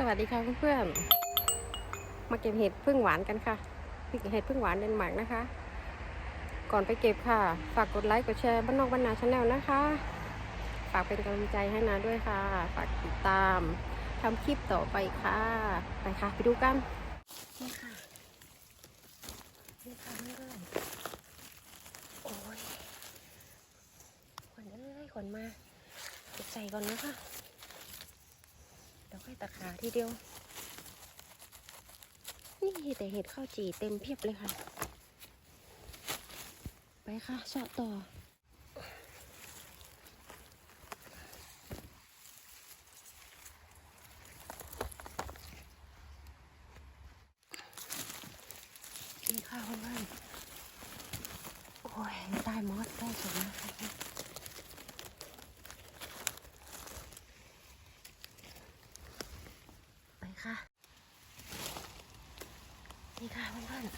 สวัสดีค่ะเพื่อนๆ มาเก็บเห็ดพึ่งหวานกันค่ะเห็ดพึ่งหวานเดนมาร์กนะคะ ก่อนไปเก็บค่ะ ฝากกดไลค์กดแชร์บ้านนอกบ้านนาชาแนลนะคะ ฝากเป็นกำลังใจให้นาด้วยค่ะ ฝากติดตามทำคลิปต่อไปค่ะ ไปค่ะ ไปดูกันนี่ค่ะนี่ค่ะเพื่อนๆโอ้ยขวัญเอ้ยขวัญมาเก็บใส่ก่อนนะคะ ตะขาทีเดียว นี่แต่เห็ดข้าวจี่เต็มเพียบเลยค่ะ ไปค่ะเสาะต่อ กินข้าวเพื่อนๆโอ้ยได้มอสได้สมนะคะไป ค่ะ นี่ค่ะเพื่อนๆ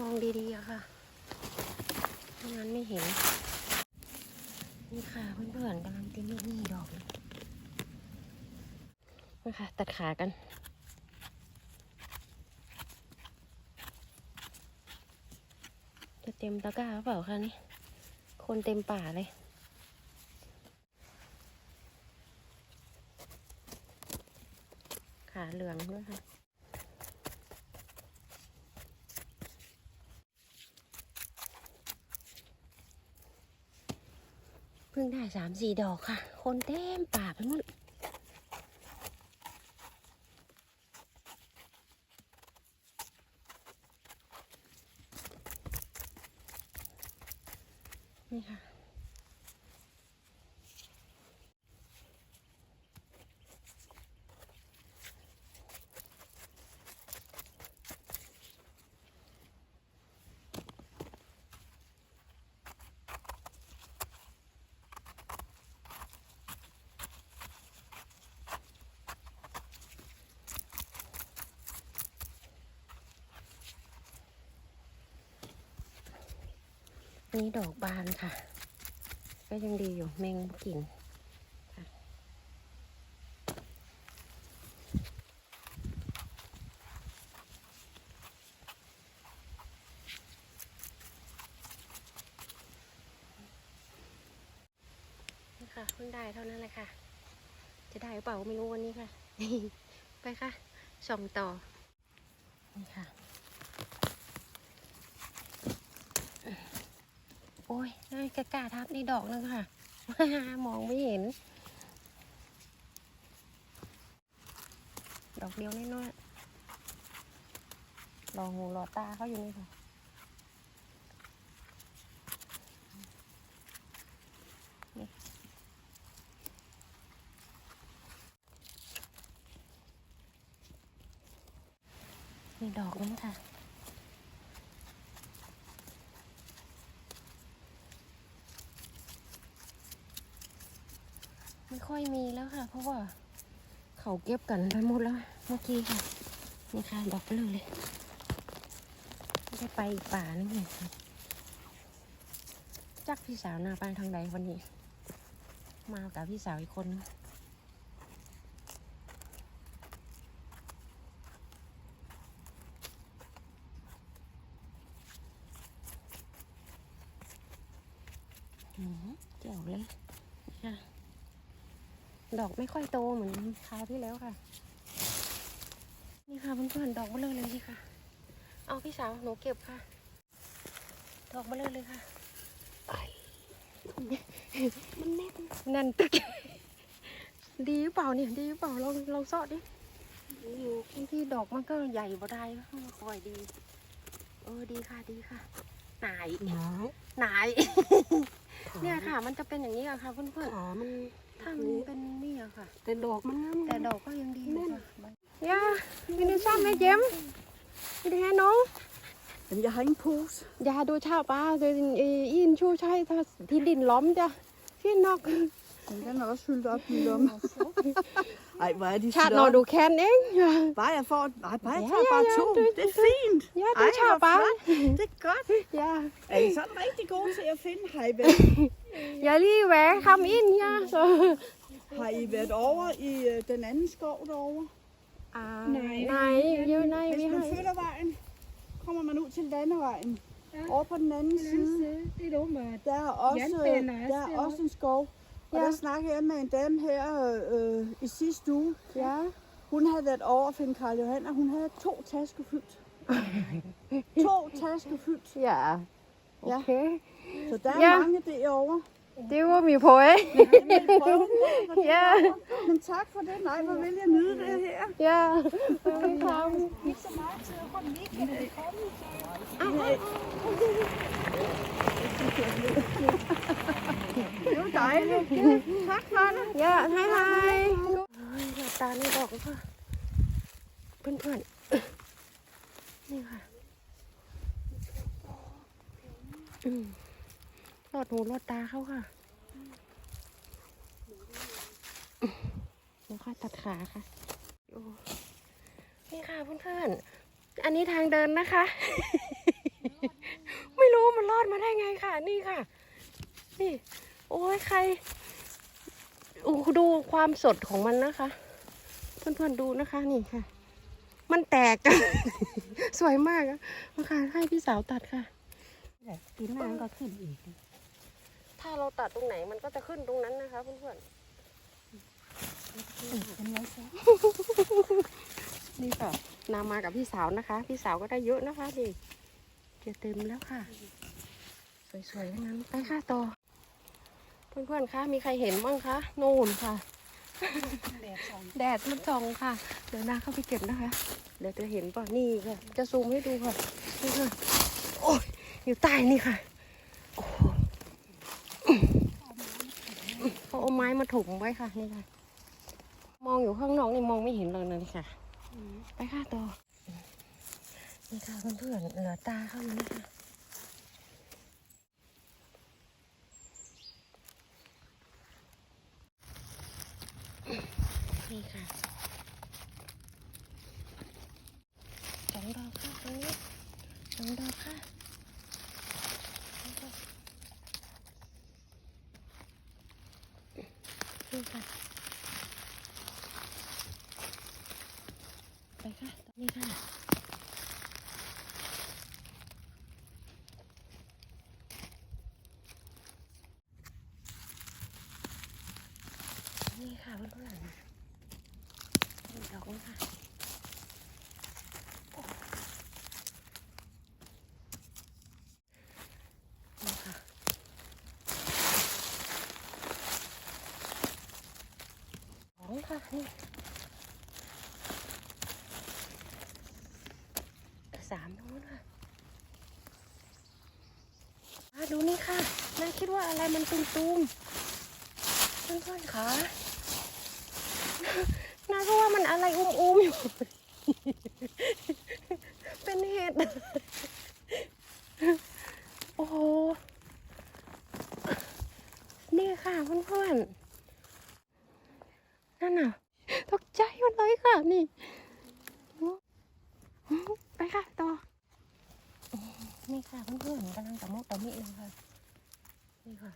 มองดีๆค่ะไม่งั้นไม่เห็น นี่ค่ะเพื่อนๆกำลังเต็มนี่ดอกเลยมาค่ะตัดขากัน จะ เต็มตะกร้าหรือเปล่าคะนี่ คนเต็มป่าเลย ขาเหลืองด้วยค่ะเพิ่งได้สามสี่ดอกค่ะ คนเต็มป่าไปหมด นี่ค่ นี่ดอกบานค่ะ ก็ยังดีอยู่แมงบ่กินค่ะนี่ค่ะเพิ่งได้เท่านั้นแหละค่ะ จะได้หรือเปล่าไม่รู้วันนี้ค่ะ ไปค่ะส่องต่อ นี่ค่ะ โอ้ยน่ากะกาทับในดอกนึงค่ะ มองไม่เห็น ดอกเดียวน้อยๆรอหูรอตาเขาอยู่นี่ค่ะนี่มีดอกนึงค่ะ ค่อยมีแล้วค่ะ เพราะว่าเขาเก็บกันไปหมดแล้ว เมื่อกี้ค่ะนี่ค่ะดอกเบลอเลยไม่ได้ไปอีกป่านึงเลยค่ะจักพี่สาวนาไปทางใดวันนี้ มากับพี่สาวอีกคนนึงเจ๋วเลยค่ะ ดอกไม่ค่อยโตเหมือนคราวที่แล้วค่ะ นี่ค่ะเพื่อนๆดอกเบลอเลยนี่ค่ะ เอาพี่สาวหนูเก็บค่ะ ดอกเบลอเลยค่ะมันแน่นแน่นตึกดีหรือเปล่าเนี่ยดีหรือเปล่าลองลองเสาะดิอยู่บางทีดอกมันก็ใหญ่บ่ได้ไม่ค่อยดี เออดีค่ะดีค่ะ หนายหนาหนายขาเนี่ยค่ะ มันจะเป็นอย่างนี้อะค่ะเพื่อนขามันๆ ถ้ามันเป็นนี่อะค่ะ แต่ดอกมันงามแต่ดอกก็ยังดีแน่น Ja, vill du samla hjem? I det her nu? Men jeg har ingen pose. Ja, du tager bare den, øh, i en to tre, så til din lomme der. Fint nok. Men den er også fyldt op i lommen. Ej, hvor er de ชาติ flotte. นอนดูแคนเอง ja. Bare jeg får... Nej, bare jeg Ja, tager ja, bare ja, to. det- Det, er fint. Ja, det Ej, tager hvor bare. flot. Det er godt. ja. Er I sådan rigtig gode til at finde? Har I været, อย่ารีบแหวะคำอินย่า så har I været over i øh, den anden skov derovre? อ่าไหนอยู่ไหน Hvis มีให้ man følger vejen, kommer man ud til landevejen. Over på den anden side, Det er dumt, at der er også, Jernbanen er der også er også en skov. Og ja. der snakkede jeg med en dame her øh, i sidste uge. Ja. Hun havde været over at finde Karl Johan, og hun havde to tasker fyldt. to tasker fyldt. Ja, okay. Ja. Så der er ja. mange derovre. Det var min pointe. ja. Men tak for det. Nej, hvor vil jeg nyde det her. Ja. Velkommen. Ikke så meget tid rundt weekenden. komme. Få den ikke kan komme. Det var dejligt. Tak for det. ย่าให้ให้ตานี่บอกค่ะเพื่อนเพื่อนๆนี่ค่ะอืมรอดหูรอดตาเขาค่ะแล้วค่อยตัดขาค่ะนี่ค่ะเพื่อนๆ อันนี้ทางเดินนะคะ รู้มันรอดมาได้ไงค่ะ นี่ค่ะ นี่ โอ้ยใครอู้ดูความสดของมันนะคะ เพื่อนๆดูนะคะนี่ค่ะ มันแตก สวยมากอะมาค่ะให้พี่สาวตัดค่ะปีหน้าก็ขึ้นอีก ถ้าเราตัดตรงไหนมันก็จะขึ้นตรงนั้นนะคะ เพื่อนเป็นไรซะๆนี่ค่ะนามากับพี่สาวนะคะ พี่สาวก็ได้เยอะนะคะนี่ จะเต็มแล้วค่ะ สวยๆทั้งนั้นไปค่ะต่อ เพื่อนๆคะมีใครเห็นบ้างคะโน่นค่ะ แดดส่องแดดมันส่องค่ะ เดี๋ยวนาเข้าไปเก็บนะคะ เดี๋ยวจะเห็นป่ะนี่ค่ะ จะซูมให้ดูค่ะนี่ค่ะโอ้ยอยู่ใต้นี่ค่ะโอ้โหเขาเอาไม้มาถมไว้ค่ะนี่ค่ะ มองอยู่ข้างนอกนี่มองไม่เห็นเลยนะค่ะ ไปค่ะต่อ นี่ค่ะเพื่อนๆเหลือตาเข้ามานี่ค่ะนี่ค่ะสองดอกค่ะตรงนี้สองดอกค่ะนี่ค่ะไปค่ะตรงนี้ค่ะ นี่ค่ะเพื่อนๆอีกดอกนึงค่ะนี่ค่ะสองค่ะนี่สามนู้นค่ะมาดูนี่ค่ะแม่คิดว่าอะไรมันตุ้มๆเพื่อนๆค่ะน่าก็ว่ามัน อะไรอุ้มๆอยู่ เป็นเห็ด โอ้โห นี่ค่ะเพื่อนๆ นั่นน่ะ ตกใจหมดเลยค่ะ นี่ ไปค่ะ ต่อ นี่ค่ะเพื่อนๆกำลังตะมุตะมิเลยค่ะ นี่ค่ะ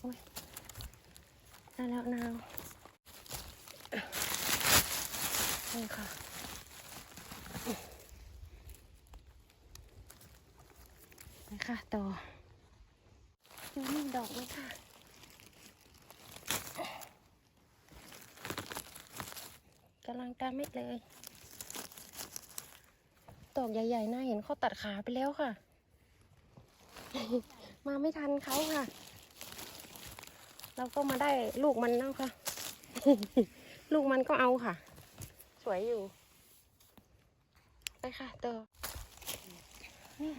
ได้แล้วนางนี่ค่ะไปค่ะต่อยู่นี่ดอกเลยค่ะกำลังตามเม็ดเลยดอกใหญ่ๆน่าเห็นเขาตัดขาไปแล้วค่ะ มาไม่ทันเขาค่ะ เราก็มาได้ลูกมันแล้วค่ะลูกมันก็เอาค่ะ สวยอยู่ ไปค่ะเตอนี่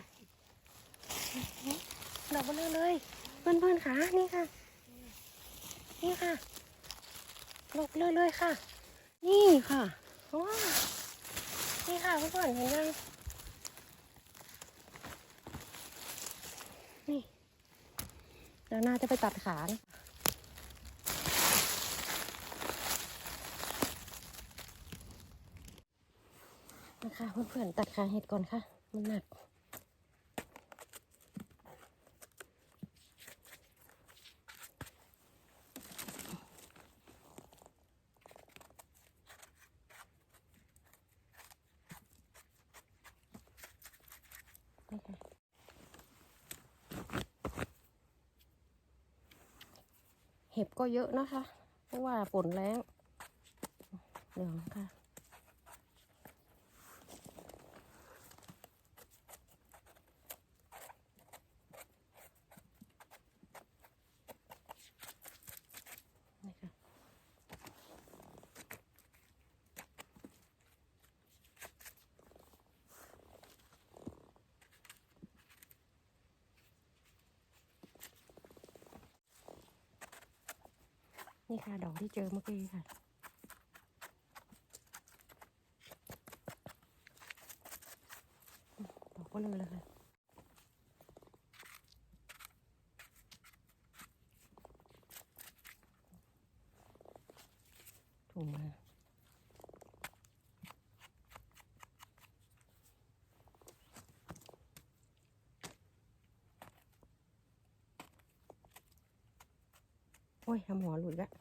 ดอกมาเลยเลย เพื่อนเพื่อนๆค่ะนี่ค่ะ นี่ค่ะดอกเลยเลยค่ะ นี่ค่ะว้านี่ค่ะเพื่อนเห็นยังเดี๋ยวน่าจะไปตัดขานะ คะเพื่อนๆตัดขาเห็ดก่อนค่ะ มันหนักนี่ค่ะเห็บก็เยอะนะคะ เพราะว่าฝนแรงเหลืองค่ะ นี่ค่ะ ดอกที่เจอเมื่อกี้ค่ะดอกก็เลยเลยค่ะ อ้ยทำหัวหลุดล้ว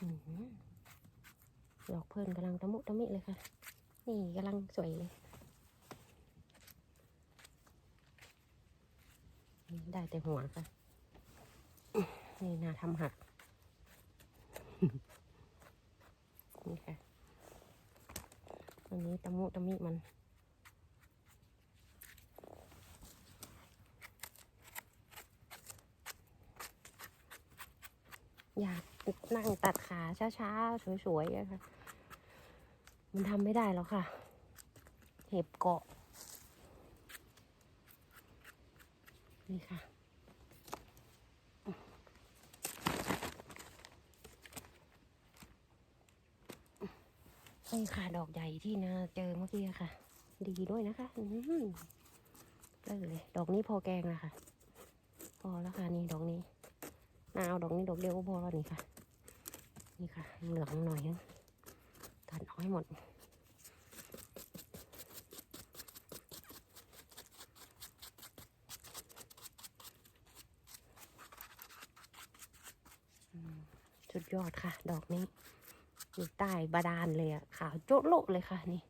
อื้อหือดอกเพิ่นกำลังตะมุตะมิเลยค่ะ นี่กำลังสวยเลย ได้แต่หัวค่ะนี่นาทำหัก นี่ค่ะอันนี้ตะมุตะมิมันอยากนั่งตัดขาช้าๆ สวยๆอะค่ะมันทำไม่ได้แล้วค่ะ เห็บเกาะ นี่ค่ะ นี่ค่ะ ดอกใหญ่ที่นาเจอเมื่อกี้ค่ะ ดีด้วยนะคะอืมได้เลยดอกนี้พอแกงนะค่ะ พอแล้วค่ะนี่ดอกนี้นาเอาดอกนี้ดอกเดียวก็พอแล้วนี่ค่ะ นี่ค่ะเหลืองหน่อยนึงตัดออกให้หมด อืมสุดย อดค่ะ ดอกนี้ อยู่ใต้บาดาลเลยอะขาวโจ๊ะโลเลยค่ะนี่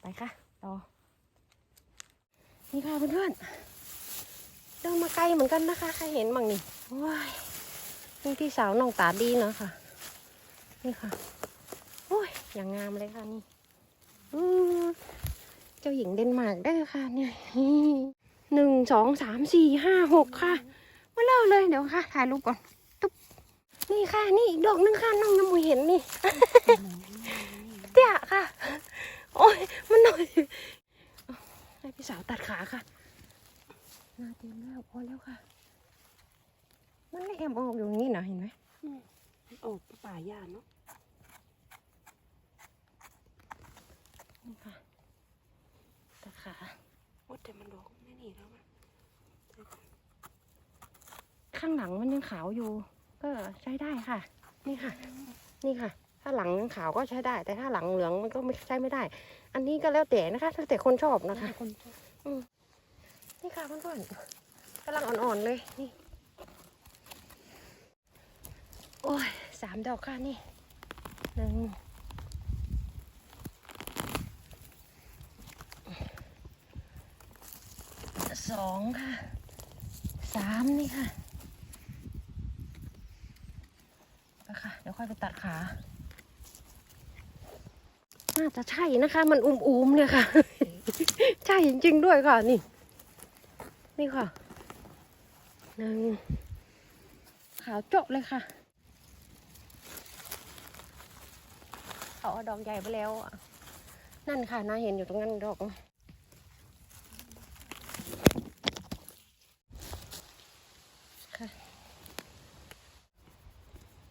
ไปค่ะต่อนี่ค่ะเพื่อนๆเดินมาไกลเหมือนกันนะคะใครเห็นบ้างนี่ว้ายนี่พี่สาวน้องตาดีเนาะค่ะ นี่ค่ะโอ้ยอย่างงามเลยค่ะนี่อืเจ้าหญิงเดนมาร์กได้ค่ะเนี่ย หนึ่งสองสามสี่ห้าหกค่ะมาเล่าเลยเดี๋ยวค่ะ ถ่ายรูปก่อนตุ๊บนี่ค่ะ นี่อีกดอกนึงค่ะน้องน้ำมูเห็นนี่เตี้ยค่ะ โอ้ยมันหน่อยให้พี่สาวตัดขาค่ะนาเต็มแล้วพอแล้วค่ะ มันไม่แอมออกอยู่อย่างนี้นะเห็นไหมโอ้ป่าหญ้าเนาะนี่ค่ะตัดขาโอ้แต่มันดอกไม่ห นีแล้วมันข้างหลังมันยังขาวอยู่ ก็ใช้ได้ค่ะ นี่ค่ะ นี่ค่ะ ถ้าหลังยังขาวก็ใช้ได้ แต่ถ้าหลังเหลืองมันก็ไม่ใช้ไม่ได้ อันนี้ก็แล้วแต่นะคะแล้วแต่คนชอบนะคะคนชอบนี่ค่ะเพื่อนๆกำลังอ่อนๆเลยนี่ โอ้ยสามดอกค่ะนี่หนึ่ง สองค่ะสามนี่ค่ะไปค่ะ เดี๋ยวค่อยไปตัดขา น่าจะใช่นะคะ มันอุ้มๆเลยค่ะ ใช่จริงๆด้วยค่ะ นี่ นี่ค่ะหนึ่งขาวโจ๊ะเลยค่ะเขาเอาดอกใหญ่ไปแล้วอะนั่นค่ะน่าเห็นอยู่ตรงนั้นดอก ค่ะ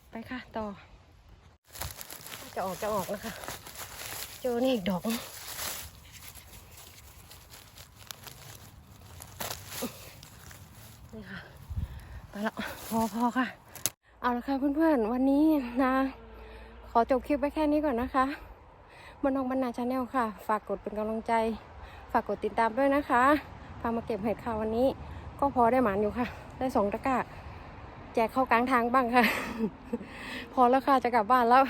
ไปค่ะ ต่อ จะ ออกจะออกนะคะ เจอนี่อีกดอกนี่ค่ะไปแล้วพอพอค่ะ เอาละค่ะเพื่อนๆ วันนี้นะ ขอจบคลิปไว้แค่นี้ก่อนนะคะบนนองบรรณาชาแนลค่ะ ฝากกดเป็นกำลังใจ ฝากกดติดตามด้วยนะคะพามาเก็บเห็ดค่ะวันนี้ ก็พอได้หมานอยู่ค่ะ ได้สองตะกร้าแจกเข้ากลางทางบ้างค่ะ พอแล้วค่ะจะกลับบ้านแล้ว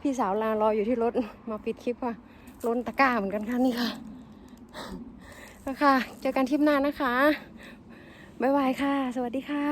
พี่สาวลารออยู่ที่รถมาปิดคลิปค่ะล้นตะกร้าเหมือนกันค่ะนี่ค่ะค่ะเจอกันทริปหน้านะคะ บ๊ายบายค่ะ สวัสดีค่ะ